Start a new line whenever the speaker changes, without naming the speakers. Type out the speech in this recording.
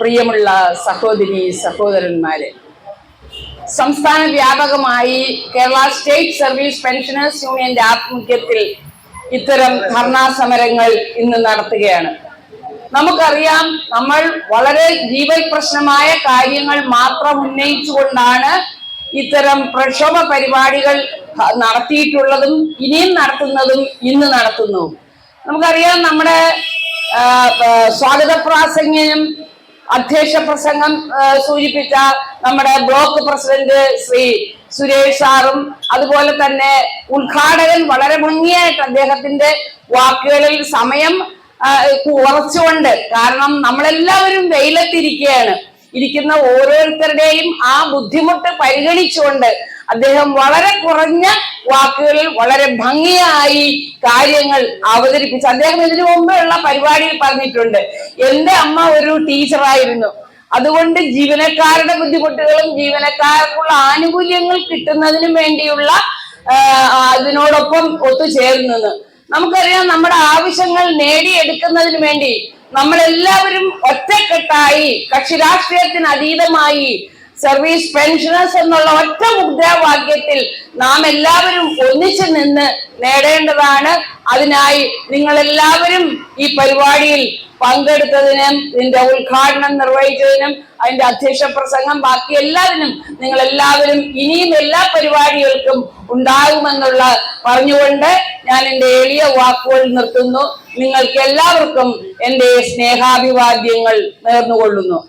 പ്രിയമുള്ള സഹോദരി സഹോദരന്മാരെ. സംസ്ഥാന വ്യാപകമായി കേരള സ്റ്റേറ്റ് സർവീസ് പെൻഷനേഴ്സ് യൂണിയന്റെ ആഭിമുഖ്യത്തിൽ ഇത്തരം ധർണാ സമരങ്ങൾ ഇന്ന് നടത്തുകയാണ്. നമുക്കറിയാം നമ്മൾ വളരെ ജീവൽ പ്രശ്നമായ കാര്യങ്ങൾ മാത്രം ഉന്നയിച്ചുകൊണ്ടാണ് ഇത്തരം പ്രക്ഷോഭ പരിപാടികൾ നടത്തിയിട്ടുള്ളതും ഇനിയും നടത്തുന്നതും ഇന്ന് നടത്തുന്നു. നമുക്കറിയാം നമ്മുടെ സ്വാഗത പ്രാസംഗ്യം അധ്യക്ഷ പ്രസംഗം സൂചിപ്പിച്ച നമ്മുടെ ബ്ലോക്ക് പ്രസിഡന്റ് ശ്രീ സുരേഷ് സാറും അതുപോലെ തന്നെ ഉദ്ഘാടകൻ വളരെ ഭംഗിയായിട്ട് അദ്ദേഹത്തിന്റെ വാക്കുകളിൽ സമയം കുറച്ചുകൊണ്ട് കാരണം നമ്മളെല്ലാവരും വെയിലത്തിരിക്കുകയാണ്. ഇരിക്കുന്ന ഓരോരുത്തരുടെയും ആ ബുദ്ധിമുട്ട് പരിഗണിച്ചുകൊണ്ട് അദ്ദേഹം വളരെ കുറഞ്ഞ വാക്കുകളിൽ വളരെ ഭംഗിയായി കാര്യങ്ങൾ അവതരിപ്പിച്ചു. അദ്ദേഹം ഇതിനു മുമ്പുള്ള പരിപാടിയിൽ പറഞ്ഞിട്ടുണ്ട് എന്റെ അമ്മ ഒരു ടീച്ചറായിരുന്നു അതുകൊണ്ട് ജീവനക്കാരുടെ ബുദ്ധിമുട്ടുകളും ജീവനക്കാർക്കുള്ള ആനുകൂല്യങ്ങൾ കിട്ടുന്നതിനും വേണ്ടിയുള്ള അതിനോടൊപ്പം ഒത്തുചേർന്നത്. നമുക്കറിയാം നമ്മുടെ ആവശ്യങ്ങൾ നേടിയെടുക്കുന്നതിന് വേണ്ടി നമ്മളെല്ലാവരും ഒറ്റക്കെട്ടായി കക്ഷി രാഷ്ട്രീയത്തിന് അതീതമായി സർവീസ് പെൻഷനേഴ്സ് എന്നുള്ള ഒറ്റ മുദ്രാവാക്യത്തിൽ നാം എല്ലാവരും ഒന്നിച്ചു നിന്ന് നേടേണ്ടതാണ്. അതിനായി നിങ്ങൾ എല്ലാവരും ഈ പരിപാടിയിൽ പങ്കെടുത്തതിനും ഇതിന്റെ ഉദ്ഘാടനം നിർവഹിച്ചതിനും അതിന്റെ അധ്യക്ഷ പ്രസംഗം ബാക്കി എല്ലാവരും നിങ്ങൾ എല്ലാവരും ഇനിയും എല്ലാ പരിപാടികൾക്കും ഉണ്ടാകുമെന്നുള്ള പറഞ്ഞുകൊണ്ട് ഞാൻ എന്റെ എളിയ വാക്കുകൾ നിർത്തുന്നു. നിങ്ങൾക്ക് എല്ലാവർക്കും എന്റെ സ്നേഹാഭിവാദ്യങ്ങൾ നേർന്നുകൊള്ളുന്നു.